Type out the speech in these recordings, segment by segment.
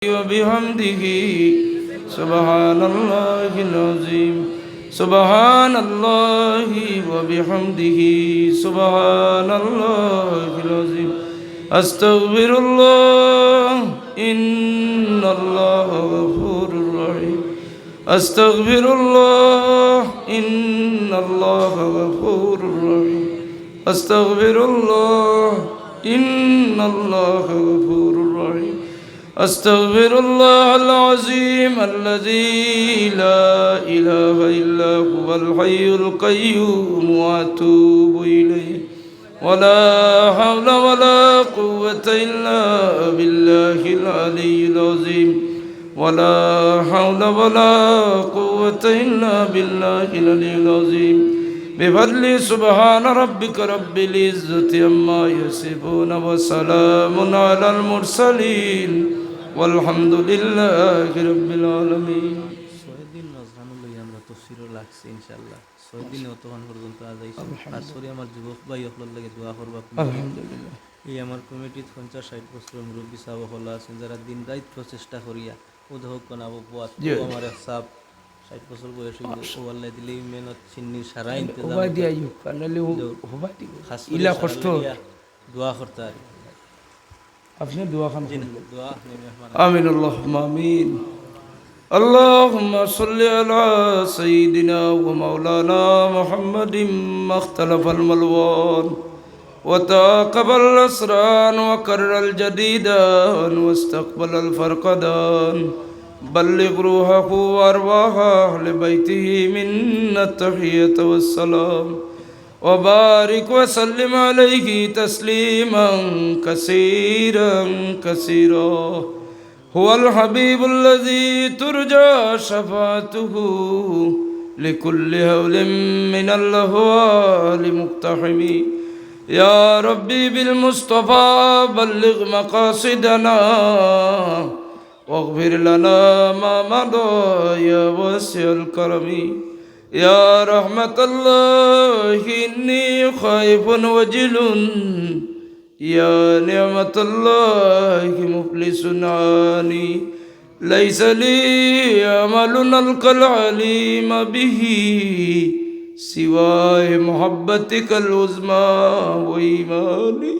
وبحمده سبحان الله العظيم سبحان الله وبحمده سبحان الله العظيم. أستغفر الله إن الله غفور رحيم أستغفر الله إن الله غفور رحيم أستغفر الله إن الله غفور رحيم أستغفر الله العظيم الذي لا إله إلا هو الحي القيوم وأتوب إليه. ولا حول ولا قوة إلا بالله العلي العظيم. ولا حول ولا قوة إلا بالله العلي العظيم. بفضل سبحان ربك رب العزة عما يصفون وسلام على المرسلين. আলহামদুলিল্লাহ রব্বিল আলামিন। ছয়দিন নজরানুল আমরা তফসিরও লাগছে ইনশাআল্লাহ। ছয়দিন অতক্ষণ পর্যন্ত আজ আইসা আর সরি আমার যুবক ভাই অকলার লাগে দোয়া করবা আলহামদুলিল্লাহ। এই আমার কমিটির পঞ্চাশ ষাট বছর মুরব্বী সাহেব হল আছেন যারা দিন রাত প্রচেষ্টা করিয়া উদ্যোগ কনাব বাদ আমার সাপ ষাট বছর বয়স আচ্ছা। ওয়াল্লাই দিলে মেহনত চিন্নি সারা ইন্তজাম ইলা কষ্ট। দোয়া করতে আপনি মেহমান آمين اللهم آمين اللهم صل على سيدنا ومولانا محمد ما اختلف الملوان وتاقبل الأسران وكرر الجديدان واستقبل الفرقدان بلغ روحه وأرواح أهل بيته منا التحية والسلام وبارك وسلم عليه تسليما كثيرا كثيرا هو الحبيب الذي ترجى شفاعته لكل هول من الأهوال مقتحم يا ربي بالمصطفى بلغ مقاصدنا واغفر لنا ما مضى يا واسع الكرم يا رحمة الله إني خائف وجل يا نعمة الله مفلس عاني ليس لي عمل نلقى العليم به سوى محبتك العظمى وإيماني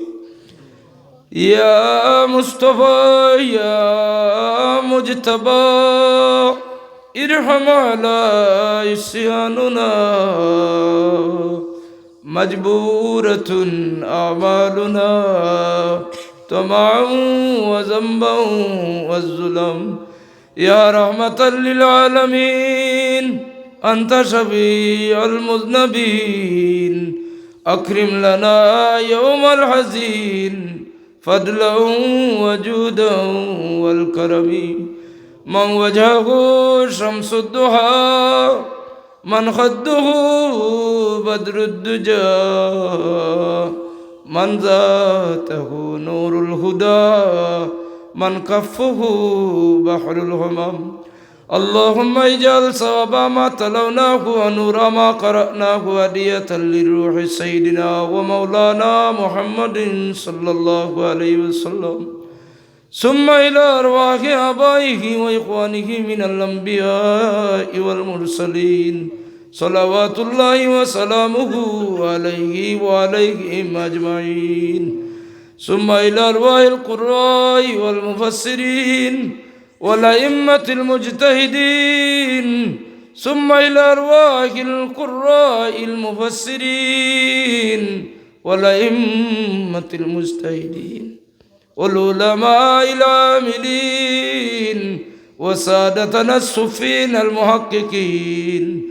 يا مصطفى يا مجتبى ارحم على عصياننا مجبورة أعمالنا طمعا وذنبا والظلم يا رحمة للعالمين أنت شفيع المذنبين أكرم لنا يوم الحزين فضلا وجودا والكرم من وجهه شمس الضحى من خده بدر الدجى من ذاته نور الهدى من كفه بحر الهمم اللهم اجعل صواب ما تلوناه ونور ما قرأناه هدية للروح سيدنا ومولانا محمد صلى الله عليه وسلم ثم إلى أرواح آبائه وإخوانه من الأنبياء والمرسلين صلوات الله وسلامه عليه وعليهم أجمعين ثم إلى أرواح القراء والمفسرين والأئمة المجتهدين ثم إلى أرواح القراء المفسرين والأئمة المجتهدين والعلماء العاملين وسادتنا الصفين المحققين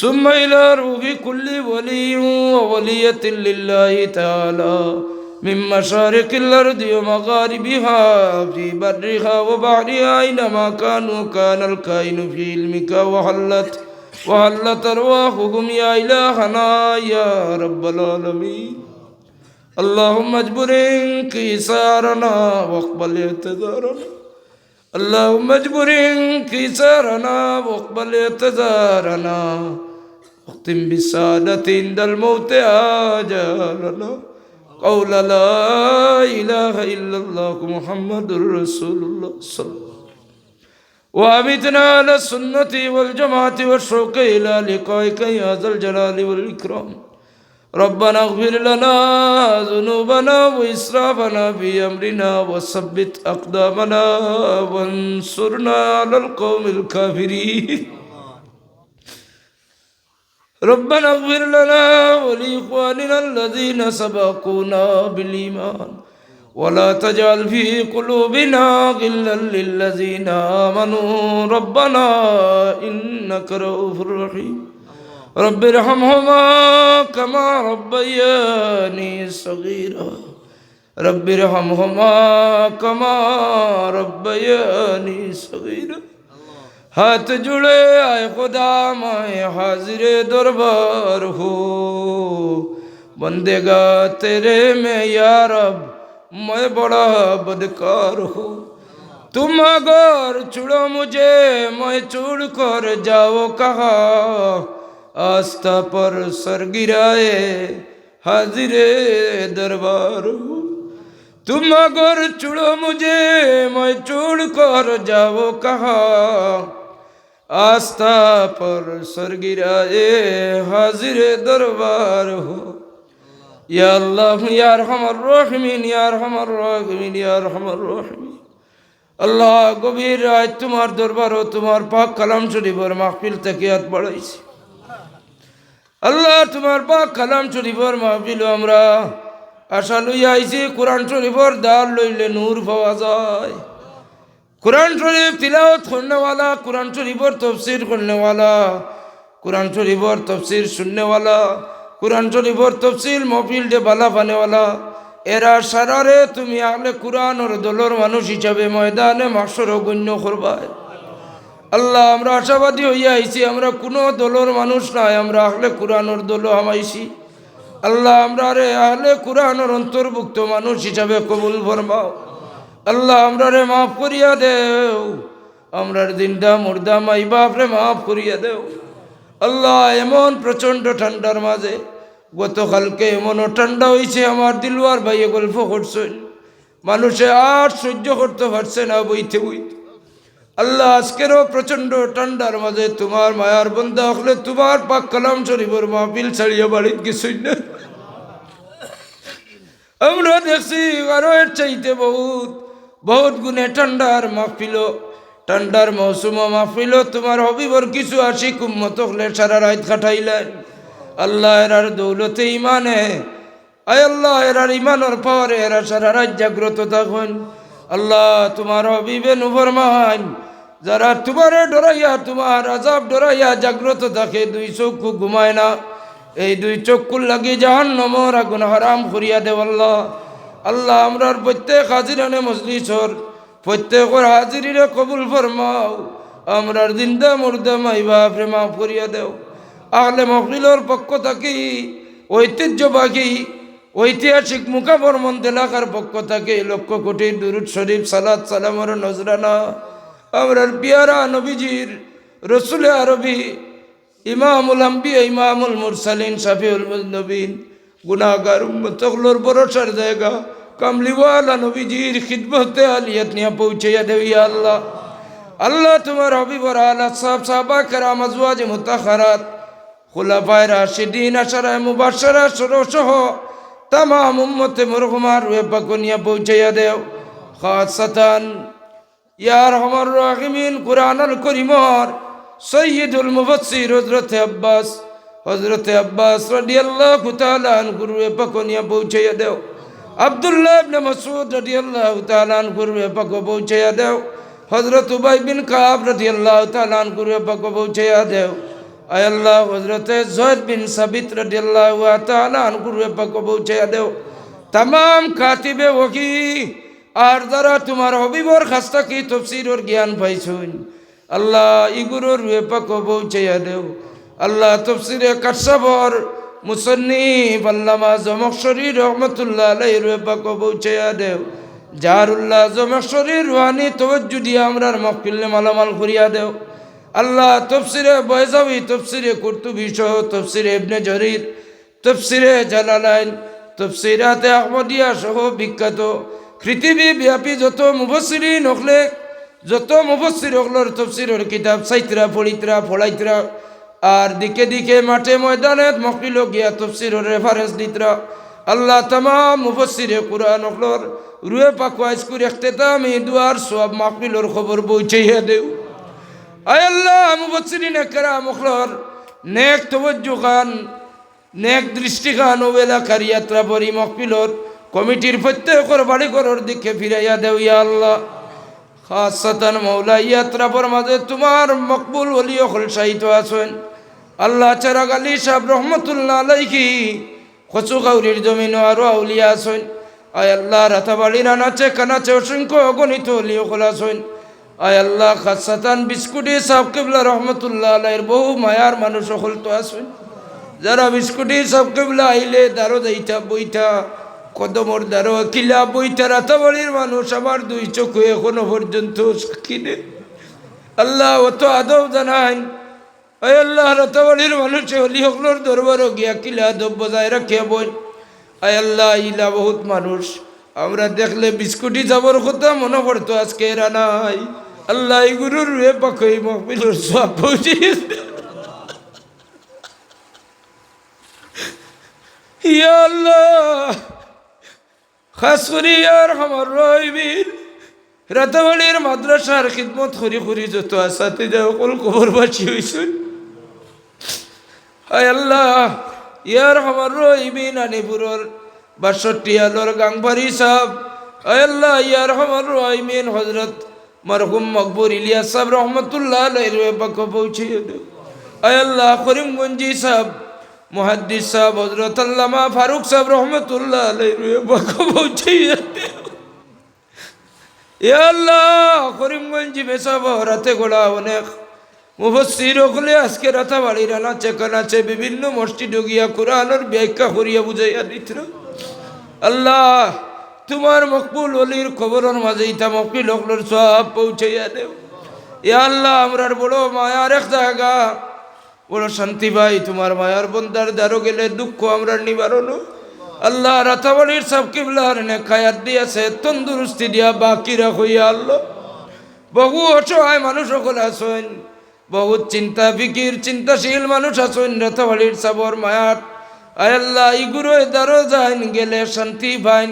ثم إلى روح كل ولي وولية لله تعالى من مشارق الأرض ومغاربها في برها وبحرها أينما كانوا كان الكائن في علمك وحلت وحلت أرواحهم يا إلهنا يا رب العالمين اللهم اجبر انكسارنا واقبل اعتذارنا. اللهم اجبر انكسارنا واقبل اعتذارنا. واختم بالسعادة عند الموت آجالنا. قول لا إله إلا الله محمد رسول الله صلى الله عليه وسلم. وأمتنا على السنة والجماعة والشوق إلى لقائك يا ذا الجلال والإكرام. ربنا اغفر لنا ذنوبنا وإسرافنا في أمرنا وثبت أقدامنا وانصرنا على القوم الكافرين. ربنا اغفر لنا ولإخواننا الذين سبقونا بالإيمان. ولا تجعل في قلوبنا غلا للذين آمنوا. ربنا إنك رؤوف رحيم. رب ارحمهما كما ربياني صغيرا. رب ارحمهما كما ربياني صغيرا. ہاتھ جڑے آئے خدا مائے حاضر دربار ہو. بندے گا تیرے میں یا رب میں بڑا بدکار ہو. تم اگر چھڑو مجھے میں چھوڑ کر جاؤ کہا আস্থা পর সর গিরায়ে হাজিরে দরবার। তুমগর চুড়ো মুজে মই চুড় কর যাব কাহা। আস্থা পর সর গিরায়ে হাজিরে দরবার। হো يا الله يا ارحم الراحمين يا ارحم الراحمين يا ارحم الراحمين আল্লাহ গভীর রায় তোমার দরবার তোমার পাক কালাম শরীফর মাহফিল থেকে হাত বাড়াইছি। আল্লাহ, তোমার পাক কালাম শরীফের মাহফিল আমরা আশা লইয়া আইছি, কোরআন শরীফের দাল লইলে নূর পাওয়া যায়। কোরআন শরীফ তিলাওত করনেওয়ালা, কোরআন শরীফর তফসির করনেওয়ালা, কোরআন শরীফর তফসির শুননেওয়ালা, কোরআন শরীফর তফসিল মফিল ডে বালা পানেওয়ালা এরা সারারে তুমি আহলে কোরআন ওর দলর মানুষ হিসাবে ময়দানে মাসর গণ্য করবায়। আল্লাহ, আমরা আশাবাদী হইয়া আইছি, আমরা কোনো দলর মানুষ নাই, আমরা আহলে কোরআনর দল হামাইছি। আল্লাহ, আমরা রে আহলে কোরআনর অন্তর্ভুক্ত মানুষ হিসাবে কবুল ফরমাও। আল্লাহ, আমরা রে মাফ করিয়া দেও। আমরার দিনটা মুর্দা মাই বাপরে মাফ করিয়া দেও। আল্লাহ, এমন প্রচণ্ড ঠান্ডার মাঝে, গতকালকে এমনও ঠান্ডা হয়েছে আমার দিলওয়ার ভাইয়ে গল্প করছেন। মানুষে আর সহ্য করতে পারছে না বইতে বইতে। আল্লাহ আজকেরও প্রচণ্ড ঠান্ডার মাঝে তোমার মায়ার বন্ধা হলে তোমার পাক কালাম শরীফের মাহফিল ছাড়িয়ে বাড়িত কিছুই না আমরা দেখছি আরও এর চাইতে বহুত বহুত গুণে ঠান্ডার মাহফিল ঠান্ডার মৌসুম মাহফিল তোমার হবিবর কিছু আসি কুম্মত হলে সারা রাত কাটাইলেন। আল্লাহ এরার দৌলতে ইমানে আয় আল্লাহ এরার ইমানের পাওয়ারে এরা সারা রাত জাগ্রত থাকুন। আল্লাহ তোমার হবিবে নুফরমান। যারা তোমারে ডরাইয়া, তোমার আজাব ডরাইয়া জাগ্রত থাকে, দুই চক্ষু ঘুমায় না। এই দুই চক্ষুর লাগি জাহান নমর আগুন হারাম করিয়া দেব আল্লাহ। আল্লাহ আমরার প্রত্যেক হাজিরানে মজলিসর, প্রত্যেকর হাজিরিরে কবুল ফরমাও। আমরার দিনদা মুর্দা মাইবা প্রেমা করিয়া দেও। আহলে মহলিলর পক্ষ থাকি, ঐতিহ্যবাহী ঐতিহাসিক মুখাবর্মন এলাকার পক্ষ থেকে লক্ষ কোটি দুরুদ শরীফ সালাদ সালামর নজরানা। আমরার পিয়ারা নবীজির রসুল আরবি, ইমামুল আম্বিয়া, ইমামুল মুরসালিন, শাফিউল নবীন গুনাগার উম্মতগুলোর ভরসার জায়গা। কামলিওয়ালা নবীজির খিদমতে আলিয়াত নিয়ে পৌঁছাইয়া দেবিয়া আল্লাহ। আল্লাহ তোমার হবিবর আল্লাহ সাহ সাহবা কেরাম, আজওয়াজ, মুতাখারাত, খুলাফায় রাশিদিন, আশারায় মুবাসারা সহ। তামাম উম্মতে মরহুমার রুয়ে পাকনিয়া পৌঁছাইয়া দেও। খাসাতান ইয়ার হমর রাহিমিন, কুরআনুল করিমর সৈয়দুল মুফাসসির হযরত আব্বাস হযরত আব্বাস রাদিয়াল্লাহু তাআলা আনহু রুয়ে পাকনিয়া পৌঁছাইয়া দেও। আব্দুল্লাহ ইবনে মাসউদ রাদিয়াল্লাহু তাআলা আনহু রুয়ে পাক পৌঁছাইয়া দেও। হযরত উবাই বিন কাব রাদিয়াল্লাহু তাআলা আনহু রুয়ে পাক পৌঁছাইয়া দেও। আল্লাহ হজরতে জয়দ বিন সাবিত রদিয়াল্লাহ দেও। তাম কাতিবে ওকি আর দ্বারা তোমার হবিবর খাস্তা কি তফসিরর জ্ঞান পাইছুন, আল্লাহ ইগুরোর ব্যাপাক পৌঁছাইয়া দেও। আল্লাহ তফসিরে কাটসাবর মুসন্নি আল্লামা জমকশরী রহমতুল্লাহ রুয়ে ব্যাপাক পৌঁছাইয়া দেও। জারুল্লাহ জমকশরী রুহানি তবজ্জু দিয়ে আমরার মকিল্লে মালামাল করিয়া দেও। আল্লাহ তফসিরে বয়জাবি তফসিরে কুর্তুবি সহ তফসিরে ইবনে জরির, তফসিরে জালালাইন তফসিরাতে আহমদিয়া সহ বিখ্যাত পৃথিবী ব্যাপী যত মুবসিরি নখলে যত মুফসির হকলর তফসিরর কিতাব সাইতরা, পড়িতরা পড়াইতরা আর দিকে দিকে মাঠে ময়দানে মকলিল গিয়া তফসিরর রেফারেন্স দিতরা আল্লাহ তামাম মুফসিরে কুরআন হকলর রুয়ে পাকুয়াইজ করে আমি দুয়ার সব মাকলিলর খবর পৌঁছাইয়া দেও আয় আল্লাহ মুফসিরিন কেরাম হকলর নেক তবজ্জু খান, নেক দৃষ্টি খান ওবেলা কারিয়াত্রা পরি মকপিলর কমিটির প্রত্যেকর বাড়ি ঘরের দিকে ফিরাইয়া দেও ইয়া আল্লাহ। খাসাতান মৌলা ইয়াত্রাপর মাঝে তোমার মকবুল ওলি হল সাহিত্য আছেন। আল্লাহ চারাগ আলী সাহেব রহমতুল্লাহ আলাইকি কচু কাউরির জমিন আরও আউলিয়া আছেন। আয় আল্লাহ, রাতাবাড়ির আনাচে কানাচে অসংখ্য অগণিত অলি হল আছেন। আয় আল্লাহ, খাসাতান বিস্কুটি সাহেব কেবলা রহমতুল্লাহ বহু মায়ার মানুষ হল তো আছেন যারা বিস্কুটি সব কেবলা আইলে দারো যাইতা বইতা কদমর দারো কিলা বইতা রাতাবাড়ির মানুষ আমার দুই চোখে এখনও পর্যন্ত নেই আল্লাহ অত আদব জানাই। ওই আল্লাহ রাতাবাড়ির মানুষে হলি হকলোর দরবারও গিয়া কিলা আদব বজায় রাখিয়া বই। আয় আল্লাহ, ইলা বহুত মানুষ। আমরা দেখলে বিস্কুটি যাবর কথা মনে পড়তো আজকে এরা নাই। আল্লাহ গুরুর রুয়ে সব পৌঁছিয়েছে ইয়া মাদ্রাসার খিদমত করি করি যত আসাতে যা অকল কবর বাঁচি হয়েছেন হায় আল্লাহ, ইয়ার আমার রইবিন আনিপুরর বাষট্টি আলোর গাংবাড়ি সাহ হায় আল্লাহ, ইয়ার আমার রইমিন হজরত মরহুম মকবুর ইলিয়াস সাহেব রহমতুল্লাহ পাক পৌঁছে আয় আল্লাহ, করিমগঞ্জি সাহেব, মুহাদ্দিস সাহেব হজরত আল্লামা ফারুক সাহেব রহমতুল্লাহ পাক পৌঁছে এ আল্লাহ, করিমগঞ্জি বেসাব রাতে গোড়া অনেক মুফসির হলে আজকে রাতা বাড়ির আনাচে কানাচে বিভিন্ন মসজিদ গিয়া কোরআনের ব্যাখ্যা করিয়া বুঝাইয়া দিত। আল্লাহ তোমার মকবুল অলির খবরের মাঝে ইতা মকবিল হকলোর সব পৌঁছাইয়া দেও। এ আল্লাহ আমরার বড় মায়ার এক জায়গা। বড় শান্তি ভাই, তোমার মায়ার বন্দার দ্বারো গেলে দুঃখ আমরা নিবারণ আল্লাহ রাতাবাড়ির সব কিবলার নে খায়াত দিয়েছে, তন্দুরুস্তি দিয়া বাকি রাখইয়া আল্লাহ। বহু অসহায় মানুষ সকল আছেন, বহুত চিন্তা ফিকির, চিন্তাশীল মানুষ আছেন রাতাবাড়ির সাবর আয় আল্লাহ ইগুরো দ্বারো যাইন, গেলে শান্তি পাইন।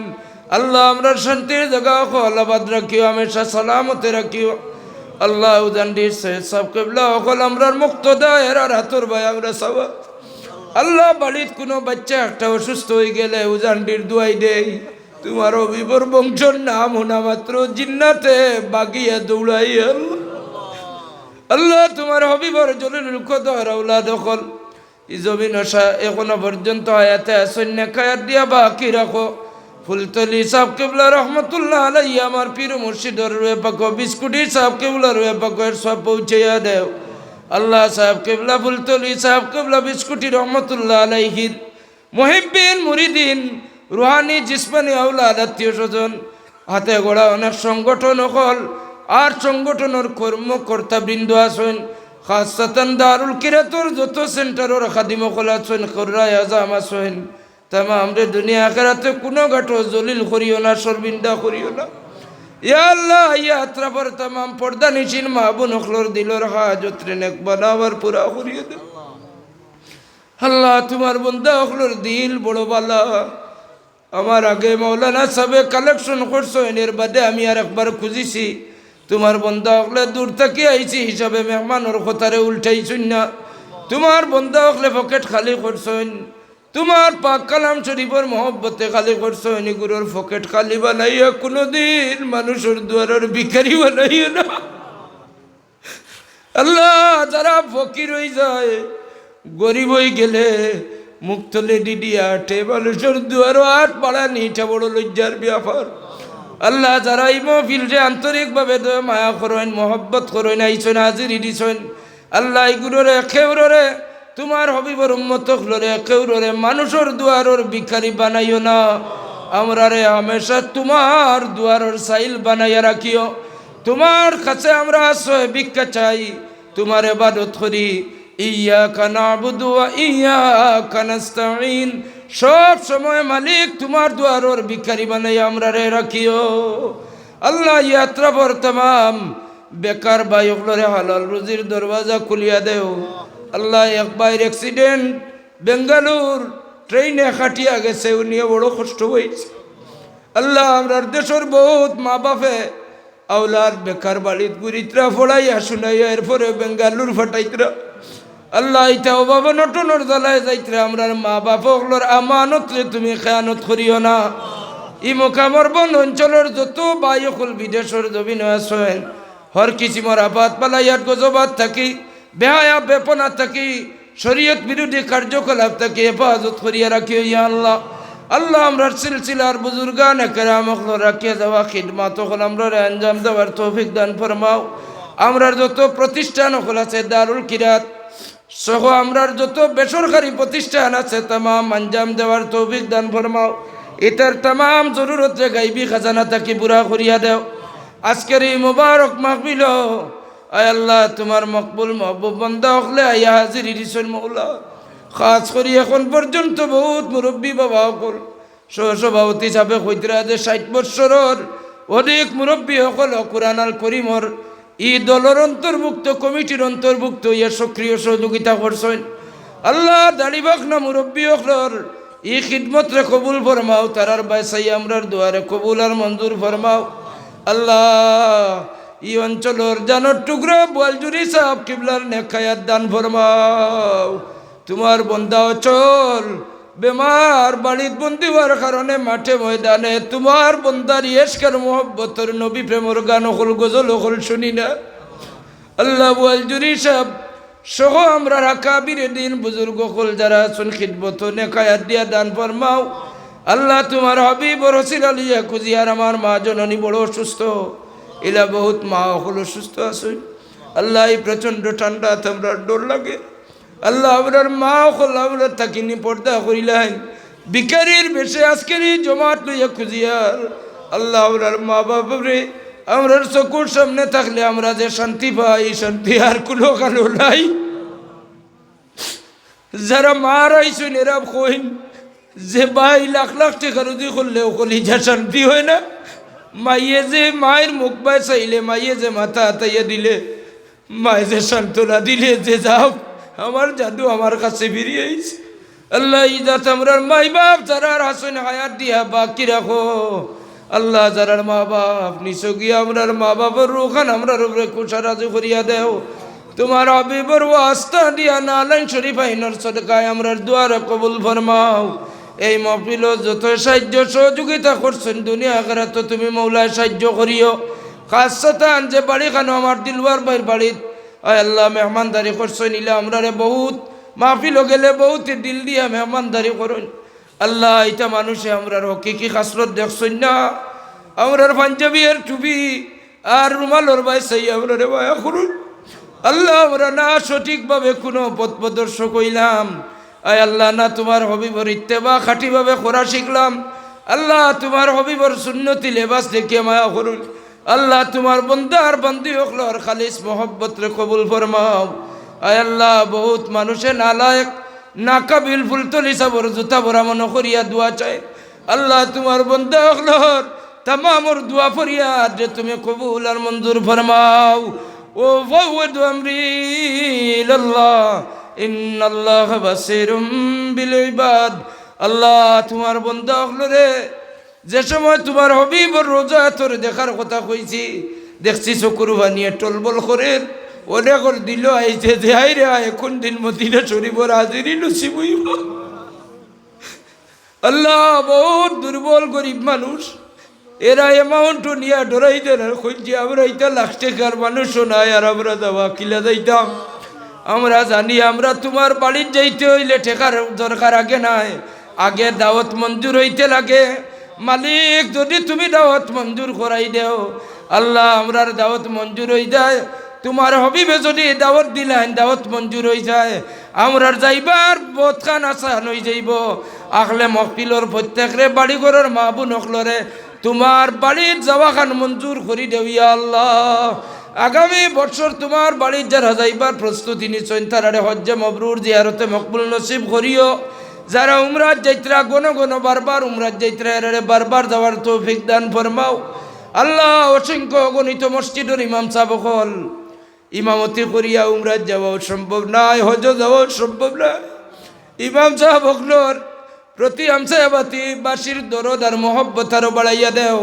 আল্লাহ আমরা শান্তির জায়গা আল্লাবাদ রাখিও, হামেশা সালামতে রাখিও। আল্লাহ উদান্ডির সে সব কেবলা অকল আমরার মুক্ত দেয় আর হাতর ভাই, আমরা সবাই আল্লাহ বাড়ির কোনো বাচ্চা একটা অসুস্থ হয়ে গেলে উজানটির দুয়াই দেই। তোমার অভিবর বংশর নাম হোনা মাত্র জিন্নাতে বাগিয়া দৌড়াই আল্লাহ তোমার হবিবর জলিল কদরৌলা দখল ই জমিন এখনও পর্যন্ত আয়াতে সৈন্য খায়াত দিয়া বাকি রাখো। ফুলতলি সাহ কেবলা রহমতুল্লাহ আলাই আমার পীর মুর্শিদর রয়ে পাকো বিস্কুটি সাহ কেবলা রয়ে পাকো, এর সব পৌঁছাইয়া দেও। আল্লাহ সাহেব কেবলা, ফুলতলি সাহেব কেবলা, বিস্কুটি রহমতুল্লাহ আলাইহির মহিবিন মুরিদিন, রুহানি, জিসমানি আউলাদ আত্মীয় স্বজন, হাতে গড়া অনেক সংগঠন অকল আর সংগঠনের কর্মকর্তা বৃন্দ আছেন, খাসাতান দারুল কিরাতর যত সেন্টারের খাদিম অকল আছেন, খর্রায় আজাম আছেন। তামা আমরা দুনিয়া আখেরাতে কোনো গাঠো জলিল করিও না সরবিন্দা করিও না। আল্লাহ তামাম তোমার দিল আমার আগে মৌলানা সাবে কালেকশন করছ এর বাদে আমি আর একবার খুঁজিছি। তোমার বন্ধা হকলে দূর থেকে আইছি, হিসাবে মেহমানোর কথারে উল্টাইছুন না। তোমার বন্ধা হকলে পকেট খালি করছইন তোমার পাক কালাম শরীফের মহব্বতে খালি করছ গুরুর পকেট খালি বানাইয়া কোনোদিন মানুষের দুয়ারের ভিখারি বানাইয়া না। আল্লাহ, যারা ফকির হয়ে যায়, গরিব হয়ে গেলে মুখ তলে ডিডি আটে, মানুষের দুয়ারও আট বাড়ানি এটা বড় লজ্জার ব্যাপার। আল্লাহ, যারা এই মহফিলরে আন্তরিকভাবে দয়া মায়া করেন, মহব্বত করেন আইসেন হাজির দিছেন আল্লাহ এইগুলোরে খেউরে তোমার হবিবর উম্মত হলরে কেউরে মানুষের দুয়ারর ভিখারি বানাইও না। আমরা রে হামেশা তোমার দুয়ারর সাইল বানাইয়া রাখিও। তোমার কাছে আমরা আশ্রয় ভিক্ষা চাই, তোমার এবাদত করি। ইয়া কানা বুধু ইয়া কানাস্তাইন সব সময় মালিক তোমার দুয়ারর ভিখারি বানাইয়া আমরা রে রাখিও। আল্লাহ ইয়াত্রা বর তাম বেকার ভাই ওগুলোরে হালাল রুজির দরওয়াজা খুলিয়া দেও। আল্লাহ এক বাইর অ্যাক্সিডেন্ট বেঙ্গালুর ট্রেনে খাটিয়া গেছে ও নিয়ে বড় কষ্ট হয়েছে। আল্লাহ আমরার দেশের বহুত মা বাপে, আওলার বেকার বাড়িত গুরিত্রা ফোড়াইয়া শুনাইয়া এরপরে বেঙ্গালুর ফাটাইতরা। আল্লাহ ইটা বাবা নটনর জ্বালায় যাইতরা, আমরার মা বাপ ওগুলোর আমানত তুমি খেয়ানত করিও না। ই মোকামর বন অঞ্চলের যত বায়ুকুল বিদেশের জমিন আছেন হর কিসিমর আবাদ পালাইয়াত গজবাত থাকি। বেহায়া বেপনা থাকি, শরীয়ত বিরোধী কার্যকলাপ থাকি হেফাজত করিয়া রাখিও ইয়া আল্লাহ। আল্লাহ আমরা সিলসিলার বুজুর্গান একরাম রাখিয়া দেওয়া খিদমাত হল আমরা আঞ্জাম দেওয়ার তৌফিক দান ফরমাও। আমরার যত প্রতিষ্ঠান হল আছে, দারুল কিরাত সহ আমরার যত বেসরকারি প্রতিষ্ঠান আছে, তামাম আঞ্জাম দেওয়ার তৌফিক দান ফরমাও। এটার তামাম জরুরতে গাইবি খাজানা তাকে বুড়া করিয়া দেও। আজকের এই মোবারক মাহবিল আয় আল্লাহ, তোমার মকবুল মহবুব বন্দা হলে আইয়া হাজির ইরিসন মৌলা। খাস করি এখন পর্যন্ত বহুত মুরব্বী বাবা সকল। সহসভাপতি হিসাবে কইতরা যে ষাট বৎসরর অনেক মুরব্বী সকল কোরআনাল করিমর। ই দলের অন্তর্ভুক্ত, কমিটির অন্তর্ভুক্ত ইয়ে সক্রিয় সহযোগিতা করছেন। আল্লাহ দাড়িবাক না মুরব্বী সকলর ই খিদমত রে কবুল ফরমাও, তারার বাইসাই আমরার দুয়ারে কবুল আর মঞ্জুর ফরমাও। আল্লাহ ই অঞ্চলের জানোর টুকরো বলজুরি সাহ কিবলার নেখায়াত দান ফরমাও। তোমার বন্দা অচল, বেমার বাড়িত বন্দি হওয়ার কারণে মাঠে ময়দানে তোমার বন্দার ইয়েস্কার মোহব্বতর নবী প্রেমর গান হল, গজল হল শুনি না। আল্লাহ বলজুরি সাহ সহ আমরা রাকাবির দিন বুজুর্গ হল, যারা আছেন খিদবত নেকায়াত দিয়া দান ফরমাও। আল্লাহ তোমার হাবিব রসিল আলিয়া কুজিয়ার আমার মা জননী বড় অসুস্থ। এলা বহুত মা হল সুস্থ আছে আল্লাহ এই প্রচণ্ড ঠান্ডা তোমরা ডোর লাগে। আল্লাহ আপনার মা হল আপনার থাকিনি পর্দা করিলেন বিকারির বেশে আজকের জমাট লইয়া খুঁজিয়ার। আল্লাহ আপনার মা বাপরে আমরার চকুর সামনে থাকলে আমরা যে শান্তি পাই শান্তি আর কোনো কালো নাই। যারা মার আইসুন এরা কইন যে ভাই লাখ লাখ টাকা রুদি করলে ওকলি যা শান্তি হয় না। মাইয়ে যে মায়ের মুখ বাই চাইলে মাইয়ে যে মাথা হাতাইয়া দিলে মায়ে যে সান্ত্বনা দিলে, যে যাও, আমার জাদু আমার কাছে ফিরিয়ে আইছে। আল্লাহ ইজাত আমরার মাই বাপ যারা হাসন হায়াত দিয়া বাকি রাখো। আল্লাহ যারার মা বাপ নিচো গিয়া আমরার মা বাবার রুখান আমরার উপরে কুষারাজু করিয়া দেও। তোমার আবিবর ও আস্থা দিয়া নালাইন শরীফ আইনর সদকায় আমরার দুয়ার কবুল ফরমাও। এই মহফিল যত সাহায্য সহযোগিতা করছেন দুনিয়া আগারা তো তুমি মৌলায় সাহায্য করিও। সাতান যে বাড়ি খানো আমার দিলওয়ার ভাইয়ের বাড়িত আয় আল্লাহ, মেহমানদারি করছেন, ইলা আমরারে বহুত। মাহফিল গেলে বহুত দিল দিয়া মেহমানদারি করুন। আল্লাহ এটা মানুষে আমরার হকিকি খাসরত দেখছেন না। আমরার পাঞ্জাবির টুপি আর রুমালোর বাই সেই আমরারে বায়া করুন। আল্লাহ, আমরা না সঠিকভাবে কোনো পথ প্রদর্শক হইলাম। আয় আল্লাহ, না, তোমার হবিবর ইত্তেবা খাঁটিভাবে খোরা শিখলাম। আল্লাহ, তোমার হবিবর সুন্নতি লেবাস দেখে মায়া করুন। আল্লাহ, তোমার বন্ধার বন্দি হকল খালিস মোহব্বতরে কবুল ফরমাও। আয় আল্লাহ, বহুত মানুষে নালায়ক, নাকাবিল ফুলতলি সাবর জুতা ভরা মনে করিয়া দোয়া চায়। আল্লাহ, তোমার বন্দা হকলর তামামর দোয়া ফরিয়া যে তুমি কবুল আর মঞ্জুর ফরমাও। ও বউ আমরি আল্লাহ আল্লাহ, তোমার বন্ধু রে যে সময় তোমার হবিবর রোজা তোর দেখার কথা কইছি, দেখছি চকুর বানিয়ে টলবল করে অনেকর দিল আইছে যে হাই রে এখন দিন মদিনা চরিব রাজি লুচি বইব আল্লাহ, বহুত দুর্বল গরিব মানুষ। এরা অ্যামাউন্টও নিয়ে ডরাইতে না খুঁজছি আমরা এটা লাখ টাকার মানুষও নাই, আর আমরা দাবা কিলা যাইতাম। আমরা জানি, আমরা তোমার বাড়ির যাইতে হইলে টেকার দরকার আগে নাই। আগে দাওয়াত মঞ্জুর হইতে লাগে। মালিক, যদি তুমি দাওয়াত মঞ্জুর করাই দেও, আল্লাহ আমরার দাওয়াত মঞ্জুর হয়ে যায়। তোমার হবিবে যদি দাওয়াত দিলেন, দাওয়াত মঞ্জুর হয়ে যায়। আমরার যাইবার বোধখান আসান হয়ে যাইব। আখলে মকপিলর প্রত্যেকরে বাড়ি ঘরের মা বোন অকলরে তোমার বাড়ির যাওয়াখান মঞ্জুর করি দেও আল্লাহ। আগামী বছর তোমার বাড়ির যারা যাইবার প্রস্তুতি নিচ্ছেন তারারে হজ্জে, মবরুর জিয়ারতে মকবুল নসিব করিও। যারা উমরাজ যাইত্রা, গণ গণ বারবার উমরাজ যাইত্রা, এরারে বারবার যাওয়ার তৌফিক দান ফরমাও। আল্লাহ অসংখ্য গণিত মসজিদের ইমাম সাহেব হল। ইমামতি করিয়া উমরাজ যাওয়াও সম্ভব নয় হজ যাওয়াও সম্ভব নয়। ইমাম সাহেব হকলর প্রতি আমসায়াবাতি বাসির দরদ আর মহব্বত আরও বাড়াইয়া দেও।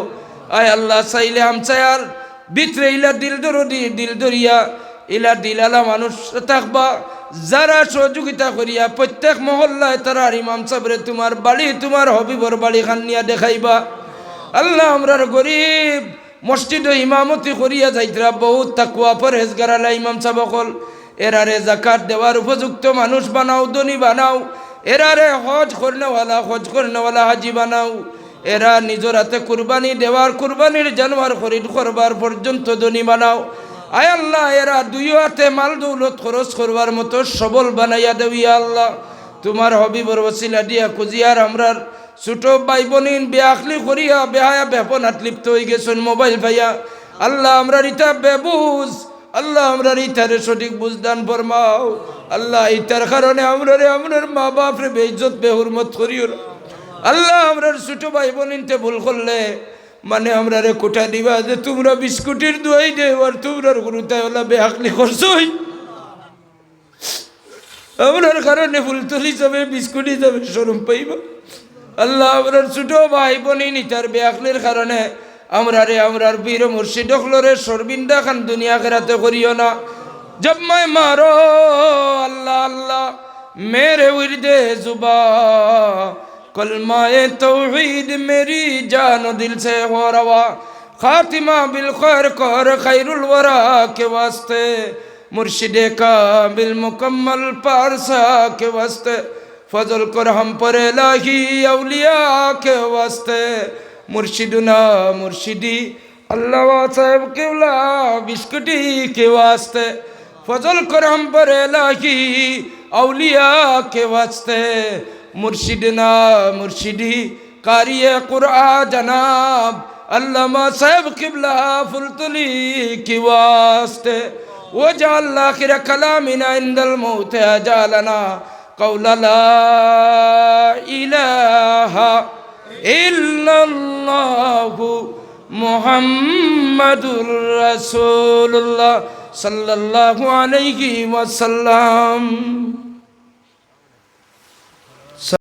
আয় আল্লাহ চাইলে আমসায়ার ভিতরে ইলা দিল দরদি দিল দরিয়া ইলা দিল আলা মানুষ থাকবা। যারা সহযোগিতা করিয়া প্রত্যেক মহল্লায় তারা ইমাম সাবরে তোমার বাড়ি তোমার হবিবর বাড়ি খানিয়া দেখাইবা। আল্লাহ আমরার গরিব, মসজিদে ইমামতি করিয়া যাইতরা, বহুত তাকুয়া পরহেজগার আল্লাহ ইমাম সাবকল এরারে জাকাত দেওয়ার উপযুক্ত মানুষ বানাও, ধনী বানাও। এরারে হজ করনেওয়ালা হজ করনেওয়ালা, হাজি বানাও। এরা নিজের হাতে কুরবানি দেওয়ার কুরবানির জানোয়ার খরিদ করবার পর্যন্ত ধনী বানাও। আয় আল্লাহ, এরা দুই হাতে মাল দৌলত খরচ করবার মতো সবল বানাইয়া দেবিয়া আল্লাহ। তোমার হবিবর ওসিলা দিয়া কুজিয়ার আমরার ছোট ভাই বোনিন বেআখলি করিয়া বেহায়া বেপনাত লিপ্ত হয়ে গেছেন মোবাইল ভাইয়া। আল্লাহ আমরা রিতা বেবুজ, আল্লাহ আমরা রিতারে সঠিক বুঝদান ফরমাও। আল্লাহ ইতার কারণে আমরা রে আমরার মা বাপ রে বেইজ্জত, বেহুরমত করিও না। আল্লাহ আমরার ছোট ভাই বোনিনতে ভুল করলে মানে আমরা রে কোটা দিবা যে তোমরা বিস্কুটির দোয়াই দে আর তোমরার গুরুতায় ওলা বেহাকলি করছই। আমরার কারণে ফুলতলি যাবে, বিস্কুটই যাবে সরম পাইব। আল্লাহ আমরার ছোট ভাই বোনিনি তার বেহাকলির কারণে আমরারে আমরার বীর মুর্শিদ হলরে সরবিন্দা খান দুনিয়া কেরাতে করিও না। জম্মায় মারো, আল্লাহ আল্লাহ, মেরে দে জুবা। کلمہ توحید میری جان و دل سے ہو روا، خاتمہ بالخیر کر خیر الورا کے واسطے، مرشد کامل مکمل پارسا کے واسطے، فضل کر ہم پر الہی اولیاء کے واسطے مرشدنا مرشدی، اللہ و صاحب کے اولا بسکٹی کے واسطے، فضل کر ہم پر الہی اولیاء کے واسطے মুর্শিদ না মুর্শিদি কারিয়ে কুরআ জনাব আল্লামা সাহেব কিবলা ফুলতুলি কি ওয়াস্তে وجعل آخر كلامنا عند الموت أجالنا قول لا إله إلا الله محمد رسول الله صلى الله عليه وسلم